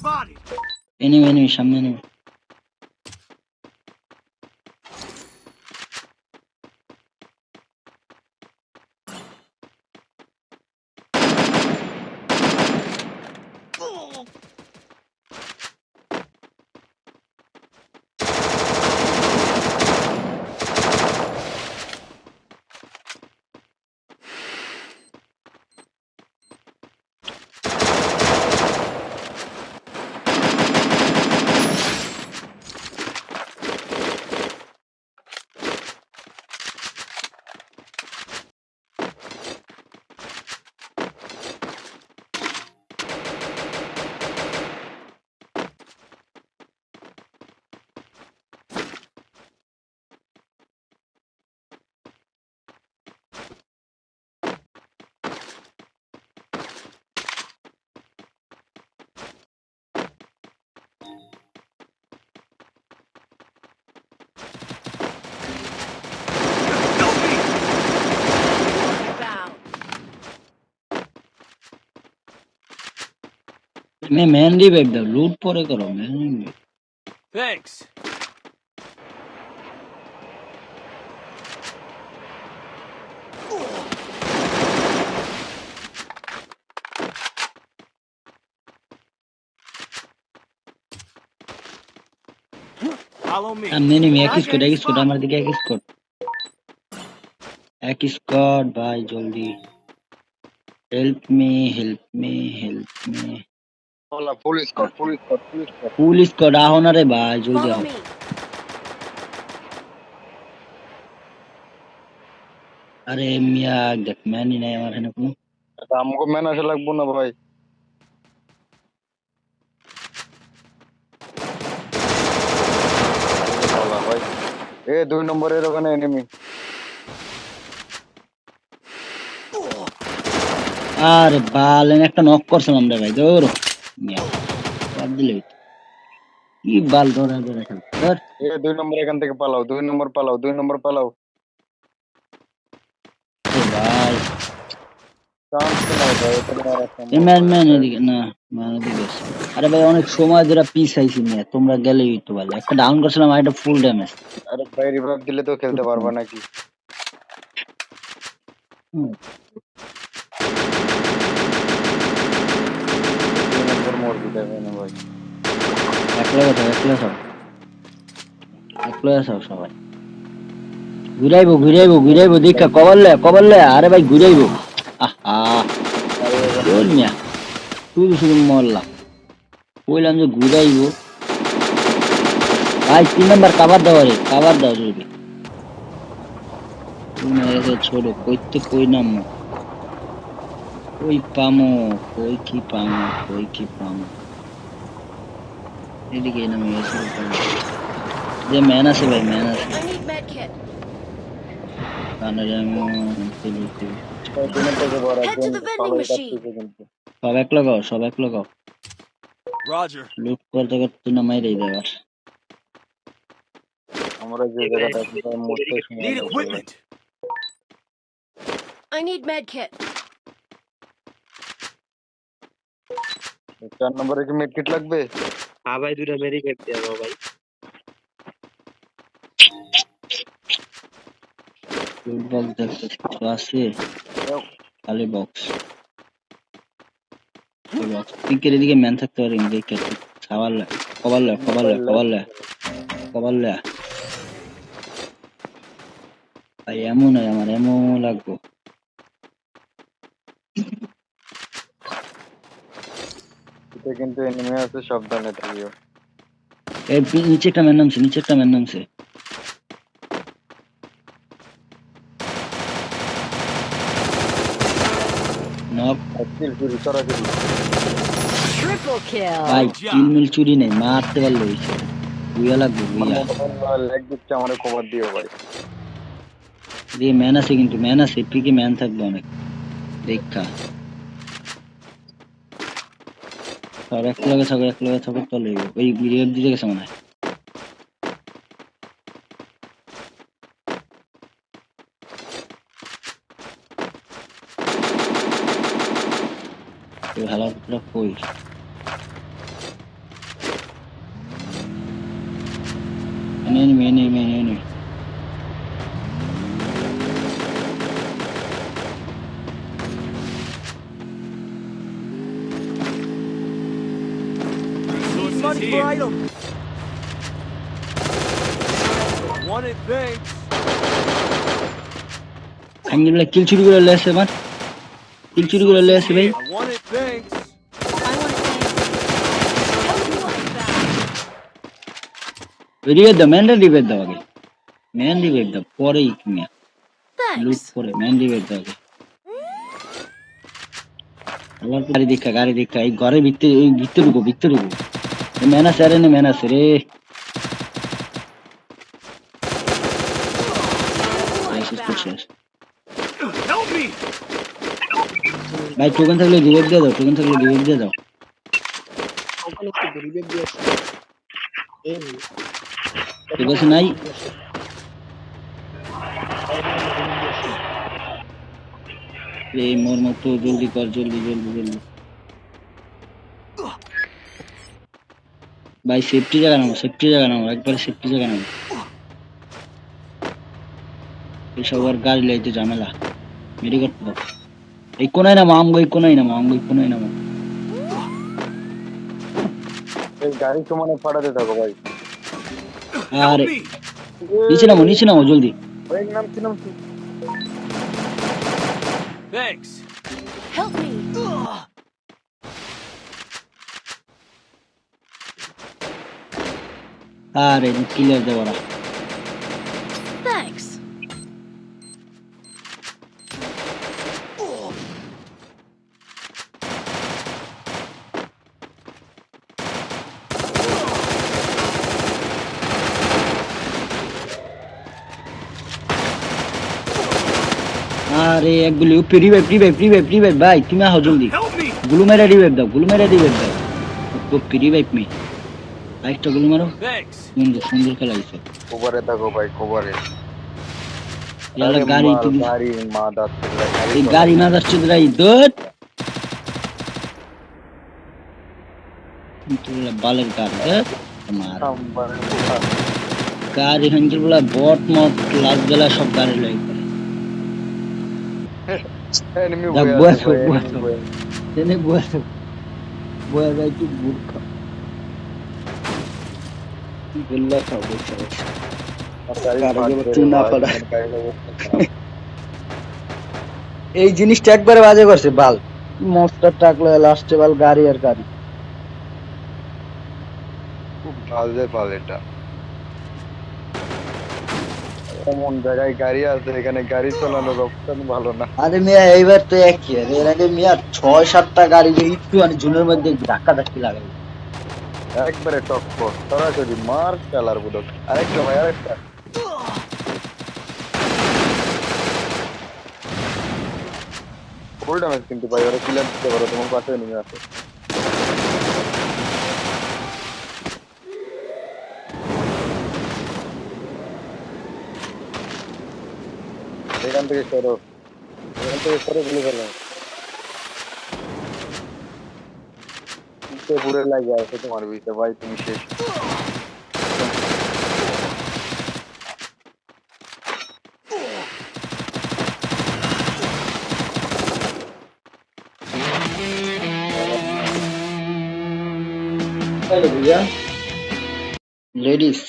spotted. Enemy enemy সামনে enemy मैं मेहंदी बेच दो लूट पोरे करो मेहंदी थैंक्स मैंने भी एक स्क्वाड एक स्क्वाड मार दिया एक स्क्वाड एक स्क्वाड भाई जल्दी। Help me help me help me full squad, full squad, full squad. Full score আহ না রে ভাই জলদি আহ আরে মিয়া দেখ ম্যানই নাই আমার এখানে কোনো। আমাকে ম্যান আসা লাগবো না ভাই? এ দুই নম্বরের ওখানে এনিমি আরে বাল আমি একটা নক করছিলাম রে ভাই দৌড় দিলে কি বাল ধরে ধরে ধর। দুই নম্বর এখান থেকে পালাও দুই নম্বর পালাও দুই নম্বর পালাও। ভাই। আরে ভাই অনেক সময় ধরে পিস আইছি তোমরা গেলেই হইতো ভালো। একটা ডাউন করছিলাম একটা ফুল ড্যামেজ আরে ভাই রিভাইভ দিলে তো খেলতে পারবা নাকি? দুই নম্বর মোর দিতে হবে না ভাই। একলা থাও একলা থাও একলা সবাই। ঘুরাইবো ঘুরাইবো ঘুরাইবো লে, কবর লে, আরে ভাই ঘুরাইবো। মিয়া। শুধু মরলাম বললাম যে ঘুরাইবো। ভাই, তিন নাম্বার কাবার দাও রে, কাবার দাও তুমি ছোট, কইতে কই নামো কই পামো কই কি পামো কই কি পামো এদিকে নামে এসে যে ম্যান আছে ভাই ম্যান আছে সব এক লাগাও সব এক লাগাও Roger. লুট করতে করতে নামাই দেই দেবার আমরা যে জায়গাটা আছি সময়. I need med চার নম্বরে কি মেড কিট লাগবে? হ্যাঁ ভাই দুটা মেরি কেট দিয়ে দাও ভাই। বক্স দেখতে কিছু আছে খালি বক্স বক্স পিকের এদিকে ম্যান থাকতে পারে খাবার লে কবার লে কবার লে কবার লে কবার লে। ভাই এমন হয় আমার এমন লাগবো। এটা কিন্তু এনিমি আছে সাবধানে থাকিও। এই পি- নিচে একটা ম্যান নামছে নিচে একটা ম্যান নামছে। নক। কিল চুরি চড়াচুরি Triple kill. ভাই Good job. কিল মিল চুরি নেই মারতে পারলে হয়েছে। বুয়া লাগবে আমার বুয়া মোবাইল লেগ দিচ্ছে আমার কভার দিও ভাই। দিয়ে ম্যান আছে কিন্তু ম্যান আছে পিকে ম্যান থাকবে অনেক। দেখা। আর এক লাগে থাকো এক লাগে থাকো তো ওই রিয়েপ দিতে গেছে মনে হয়। ভেলার কই? এনে মেনে মেনে Money for item. Wanted things. আঙ্গিলা কিল চুরি করে লে আসছে আমার কিল চুরি করে লে আসছে ভাই. রিভেট দাও ম্যান রিভেট দাও আগে ম্যান রিভেট দাও পরেই তুমি লুট Thanks. করে ম্যান রিভেট দাও আগে গাড়ি দেখা গাড়ি দেখা এই ঘরের ভিতরে এই ভিতরে ঢুকো ভিতরে ঢুকো আছে আরে না ম্যান আছে রে শেষ তো শেষ Help me. ভাই টোকেন থাকলে রিভেট দিয়ে দাও টোকেন থাকলে রিভেট দিয়ে দাও। ঠিক আছে নাই। এই মোর মতো জলদি কর, জলদি জলদি জলদি। ভাই সেফটি জায়গা নাও সেফটি জায়গা নাও একবার সেফটি জায়গা নাও এসব আর গাড়ি লাইতে ঝামেলা। মেরি করতে দাও এই কোনায় নামো আমগো এই কোনায় নামো আমগো এই কোনায় নামো। এই গাড়ি সমানে ফাটাতে থাকো ভাই। আরে নিচে নামো নিচে নামো জলদি। নাম কি নাম কি? Thanks. Help আরে ক্লিয়ার দেবো না Thanks. আরে এক গুলি উপরে রিভাইভ রিভাইভ রিভাইভ রিভাইভ ভাই তুমি আহো জলদি Help me. গুলু মেরা রিভাইভ দাও গুলু মেরা রিভাইভ দাও উপরে রিভাইভ মি আরেকটা গুলু মারো। সুন্দর সুন্দর খেলা হয়েছে। কোবারে থাকো ভাই কোবারে ইয়ালা গাড়ি তুমি গাড়ি মা দাঁত এই গাড়ি না যাচ্ছে রাই দত বালের গাড়ি দত গাড়ি হাঙ্গির বলা বট মট লাগ গেলা সব গাড়ি লই এনিমি বয়ে বয়ে বয়ে যাই কি মূর্খ। বললা খাও বসে বসে আর গাড়ি গাড়ি ফাটছে এবার রে তুই না ভাই, খারাপ। এই জিনিসটা একবারে বাজে করছে বাল। মস্টার ট্রাক লয়ে লাস্টে বাল গাড়ি আর গাড়ি। খুব বাজে পাল এটা। এমন জায়গায় গাড়ি আছে এখানে গাড়ি চালানোর অবস্থা ভালো না। আরে মিয়া এইবার তো একই। আর এর আগে মিয়া ছয় সাতটা গাড়ি একটু মানে জুনের মধ্যে ধাক্কা ধাক্কি লাগাই একবারে টক্কর সরাসরি মার চালার বুদক আরেকটা ভাই আরেকটা। ফুল ড্যামেজ কিন্তু ভাই, ওরা কিলার দিতে পারো, তোমার পাশে নেমে আছে। এখান থেকে সরো। এখান থেকে সরো, গুলি ফেলো পিছে পুরে লাগে আছে তোমার বিছে ভাই তুমি শেষ লেডিস